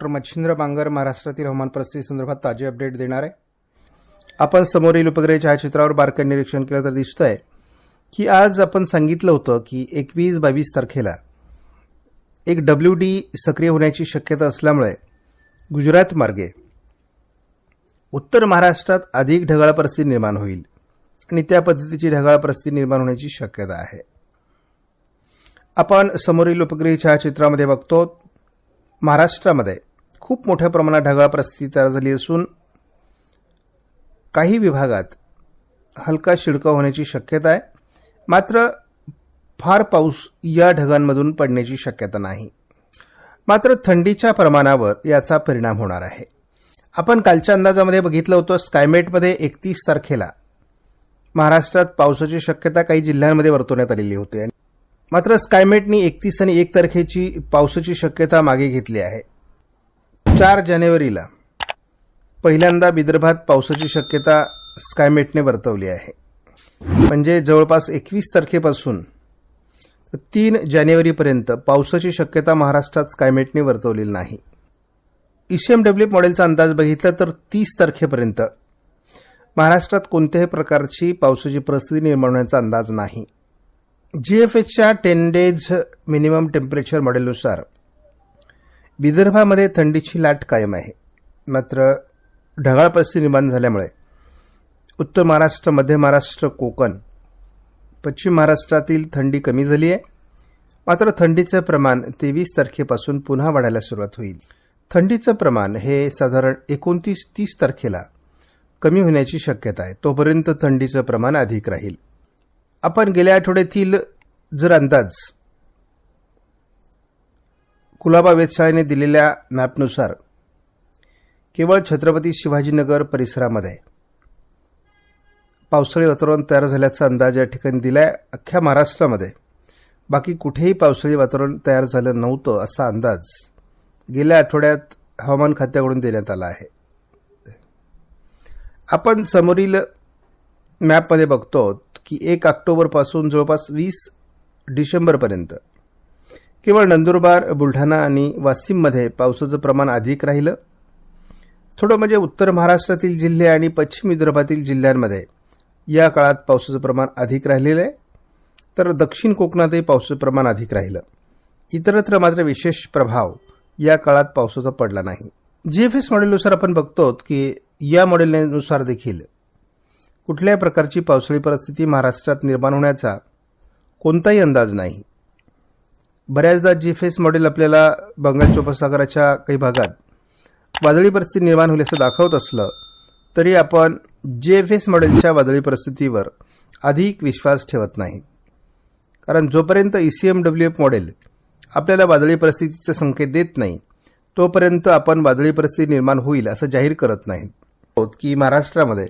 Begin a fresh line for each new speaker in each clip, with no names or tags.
Doctor Machhindra Bangar महाराष्ट्रातील हवामान परिस्थिती संदर्भात ताजे अपडेट देणार आहे. आपण समोरील उपग्रह छायाचित्रावर बारकाईने निरीक्षण केलं तर दिसतंय की आज आपण सांगितलं होतं की एकवीस बावीस तारखेला एक डब्ल्यू डी सक्रिय होण्याची शक्यता असल्यामुळे गुजरात मार्गे उत्तर महाराष्ट्रात अधिक ढगाळ परिस्थिती निर्माण होईल आणि त्या पद्धतीची ढगाळ परिस्थिती निर्माण होण्याची शक्यता आहे. आपण समोरील उपग्रही छायाचित्रामध्ये बघतो. महाराष्ट्रामध्ये खूप मोठ्या प्रमाणात ढगाळ परिस्थिती तयार झाली असून काही विभागात हलका शिडकाव होण्याची शक्यता आहे. मात्र फार पाऊस या ढगांमधून पडण्याची शक्यता नाही. मात्र थंडीच्या प्रमाणावर याचा परिणाम होणार आहे. आपण कालच्या अंदाजामध्ये बघितलं होतं स्कायमेटमध्ये एकतीस तारखेला महाराष्ट्रात पावसाची शक्यता काही जिल्ह्यांमध्ये वर्तवण्यात आलेली होती. मात्र स्कायमेटनी एकतीस आणि एक तारखेची पावसाची शक्यता मागे घेतली आहे. चार जानेवारीला पहिल्यांदा विदर्भात पावसाची शक्यता स्कायमेटने वर्तवली आहे. म्हणजे जवळपास एकवीस तारखेपासून तीन जानेवारीपर्यंत पावसाची शक्यता महाराष्ट्रात स्कायमेटने वर्तवलेली नाही. ईसीएमडब्ल्यू मॉडेलचा अंदाज बघितला तर तीस तारखेपर्यंत महाराष्ट्रात कोणत्याही प्रकारची पावसाची परिस्थिती निर्माण होण्याचा अंदाज नाही. जी एफ एचच्या टेन डेज मिनिमम टेम्परेचर मॉडेलनुसार विदर्भामध्ये थंडीची लाट कायम आहे. मात्र ढगाळ परिस्थिती निर्माण झाल्यामुळे उत्तर महाराष्ट्र मध्य महाराष्ट्र कोकण पश्चिम महाराष्ट्रातील थंडी कमी झाली आहे. मात्र थंडीचं प्रमाण तेवीस तारखेपासून पुन्हा वाढायला सुरुवात होईल. थंडीचं प्रमाण हे साधारण एकोणतीस तीस तारखेला कमी होण्याची शक्यता आहे. तोपर्यंत थंडीचं प्रमाण अधिक राहील. आपण गेल्या आठवड्यातील जर अंदाज कुलाबा वेधशाळेने दिलेल्या मॅपनुसार केवळ छत्रपती शिवाजीनगर परिसरामध्ये पावसाळी वातावरण तयार झाल्याचा अंदाज या ठिकाणी दिलाय. अख्ख्या महाराष्ट्रामध्ये बाकी कुठेही पावसाळी वातावरण तयार झालं नव्हतं असा अंदाज गेल्या आठवड्यात हवामान खात्याकडून देण्यात आला आहे. आपण समोरील मॅपमध्ये बघतो की एक ऑक्टोबरपासून जवळपास वीस डिसेंबरपर्यंत केवळ नंदुरबार बुलढाणा आणि वाशिममध्ये पावसाचं प्रमाण अधिक राहिलं? थोडं म्हणजे उत्तर महाराष्ट्रातील जिल्हे आणि पश्चिम विदर्भातील जिल्ह्यांमध्ये या काळात पावसाचं प्रमाण अधिक राहिलेलं आहे तर दक्षिण कोकणातही पावसाचं प्रमाण अधिक राहिलं. इतरत्र मात्र विशेष प्रभाव या काळात पावसाचा पडला नाही. जी एफ एस मॉडेलनुसार आपण बघतो की या मॉडेलनुसार देखील कुठल्याही प्रकारची पावसाळी परिस्थिती महाराष्ट्रात निर्माण होण्याचा कोणताही अंदाज नाही. बऱ्याचदा जी फेस मॉडेल आपल्याला बंगालच्या उपसागराच्या काही भागात वादळी परिस्थिती निर्माण होईल असं दाखवत असलं तरी आपण जे एफ एस मॉडेलच्या वादळी परिस्थितीवर अधिक विश्वास ठेवत नाही कारण जोपर्यंत E C M W F model आपल्याला वादळी परिस्थितीचे संकेत देत नाही तोपर्यंत आपण वादळी परिस्थिती निर्माण होईल असं जाहीर करत नाहीत. की महाराष्ट्रामध्ये?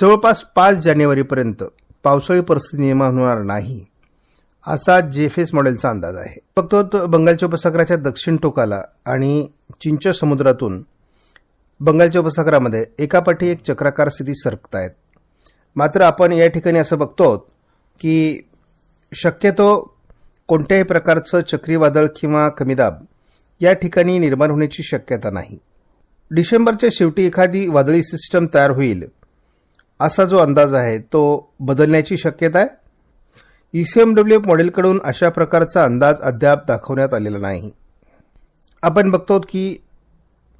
जवळपास पाच जानेवारीपर्यंत पावसाळी परिस्थिती निर्माण होणार नाही. असा जेफेस मॉडेलचा अंदाज आहे. फक्त बंगालच्या उपसागराच्या दक्षिण टोकाला आणि चिंच समुद्रातून बंगालच्या उपसागरामध्ये एकापाठी एक चक्राकार स्थिती सरकतायत. मात्र आपण या ठिकाणी असं बघतो की शक्यतो कोणत्याही प्रकारचं चक्रीवादळ किंवा कमीदाब या ठिकाणी निर्माण होण्याची शक्यता नाही. डिसेंबरच्या शेवटी एखादी वादळी सिस्टम तयार होईल असा जो अंदाज आहे तो बदलण्याची शक्यता आहे. E ईसीएमडब्ल्यू मॉडेलकडून अशा प्रकारचा अंदाज अद्याप दाखवण्यात आलेला नाही. आपण बघतो की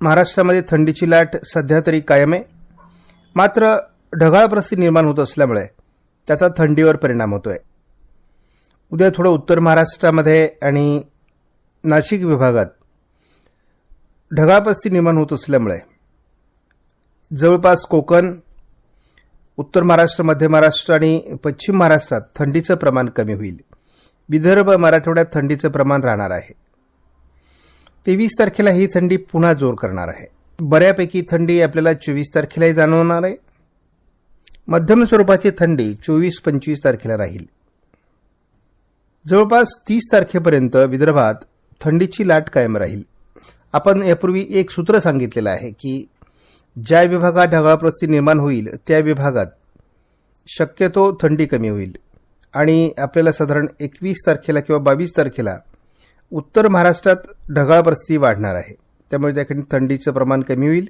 महाराष्ट्रामध्ये थंडीची लाट सध्या तरी कायम आहे. मात्र ढगाळ प्रस्थिती निर्माण होत असल्यामुळे त्याचा थंडीवर परिणाम होतोय. उद्या थोडं उत्तर महाराष्ट्रामध्ये आणि नाशिक विभागात ढगाळ परिस्थिती निर्माण होत असल्यामुळे जवळपास कोकण उत्तर महाराष्ट्र मध्य महाराष्ट्र आणि पश्चिम महाराष्ट्रात थंडीचं प्रमाण कमी होईल. विदर्भ मराठवाड्यात थंडीचं प्रमाण राहणार आहे. तेवीस तारखेला ही थंडी पुन्हा जोर करणार आहे. बऱ्यापैकी थंडी आपल्याला चोवीस तारखेलाही जाणवणार आहे. मध्यम स्वरूपाची थंडी चोवीस पंचवीस तारखेला राहील. जवळपास तीस तारखेपर्यंत विदर्भात थंडीची लाट कायम राहील. आपण यापूर्वी एक सूत्र सांगितलेलं आहे की ज्या विभागात ढगाळ परिस्थिती निर्माण होईल त्या विभागात शक्यतो थंडी कमी होईल. आणि आपल्याला साधारण एकवीस तारखेला किंवा बावीस तारखेला उत्तर महाराष्ट्रात ढगाळ परिस्थिती वाढणार आहे. त्यामुळे त्या ठिकाणी थंडीचं प्रमाण कमी होईल.